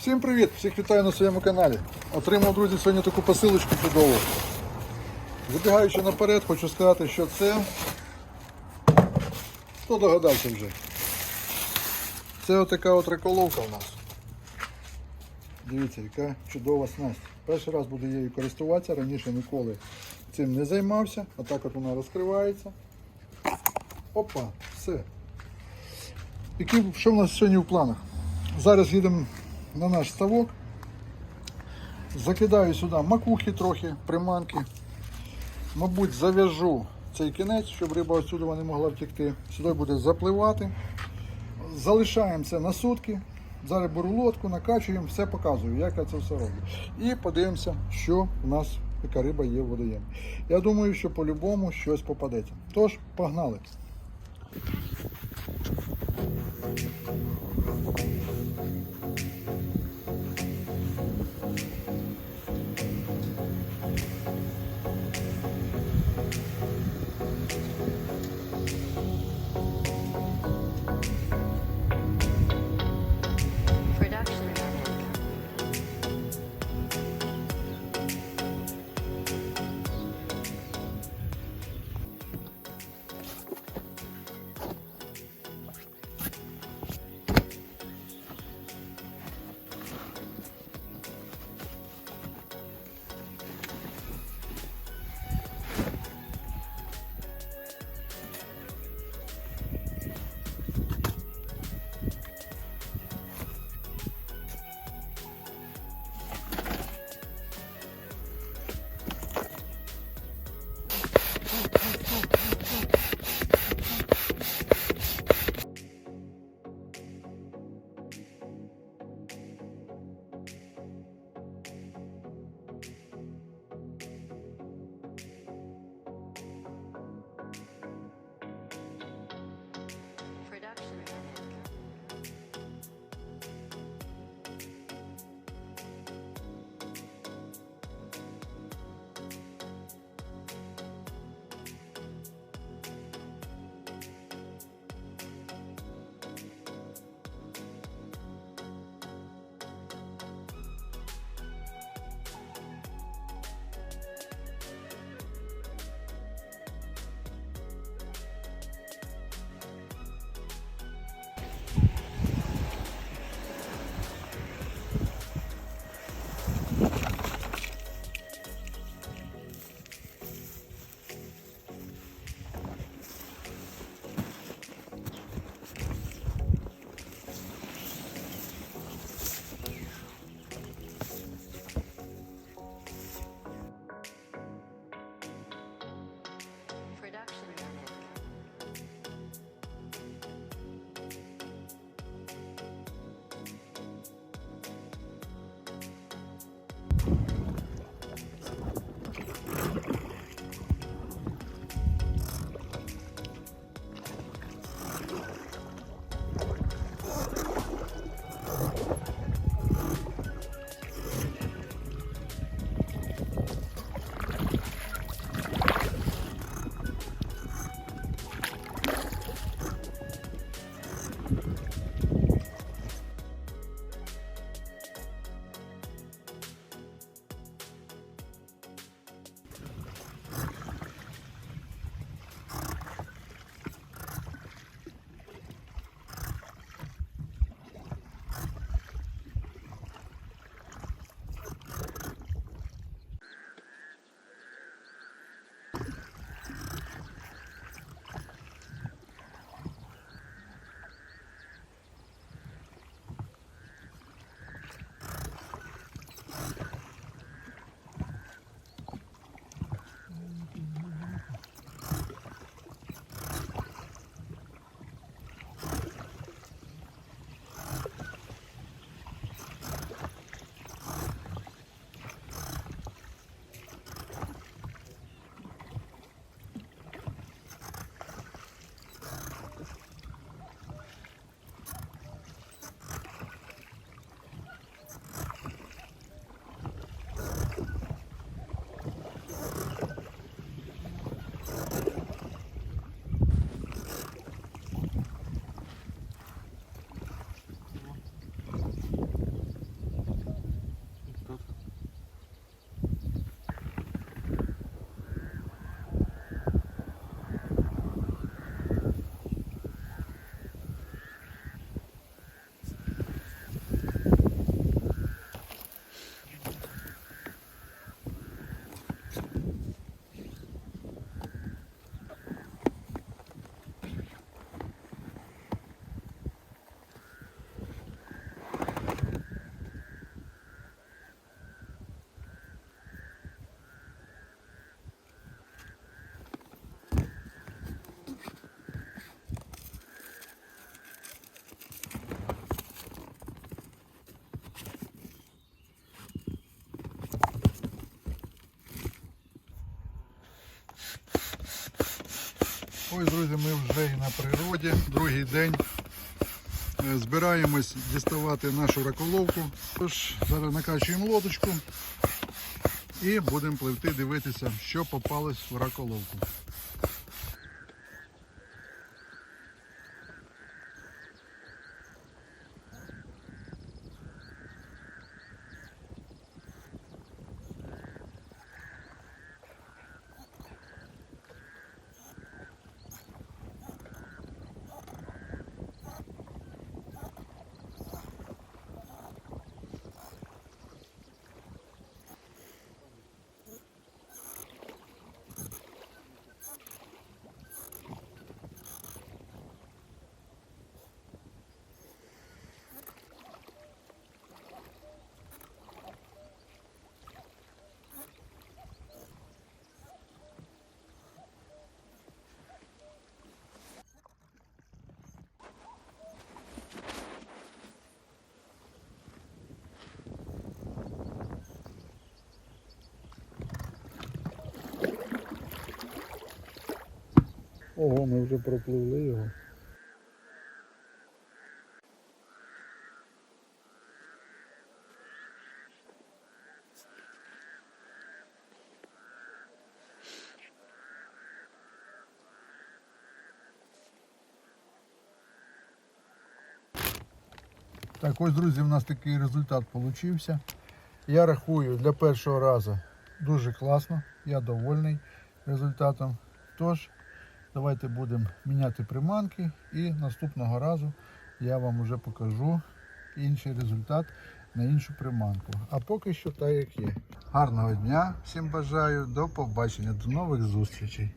Всім привіт! Всіх вітаю на своєму каналі. Отримав, друзі, сьогодні таку посилочку чудову. Забігаючи наперед, хочу сказати, що це. Хто догадався вже? Це отака от реколовка у нас. Дивіться, яка чудова снасть. Перший раз буду її користуватися, раніше ніколи цим не займався. Отак от вона розкривається. Опа, все. Які, що в нас сьогодні в планах? Зараз їдемо на наш ставок. Закидаю сюди макухи трохи, приманки. Мабуть, зав'яжу цей кінець, щоб риба отсюди не могла втекти. Сюди буде запливати. Залишаємо це на сутки. Зараз беру лодку, накачуємо, все показую, як я це все роблю. І подивимося, що у нас яка риба є в водоємі. Я думаю, що по-любому щось попадеться. Тож, погнали. Ось, друзі, ми вже і на природі, другий день. Е, Збираємось діставати нашу раколовку. Тож зараз накачуємо лодочку і будемо пливти, дивитися, що попалось в раколовку. Ого, ми вже пропливли його. Так, ось, друзі, у нас такий результат получився. Я рахую для першого разу дуже класно. Я довольний результатом. Тож, давайте будемо міняти приманки і наступного разу я вам вже покажу інший результат на іншу приманку. А поки що так як є. Гарного дня всім бажаю, до побачення, до нових зустрічей.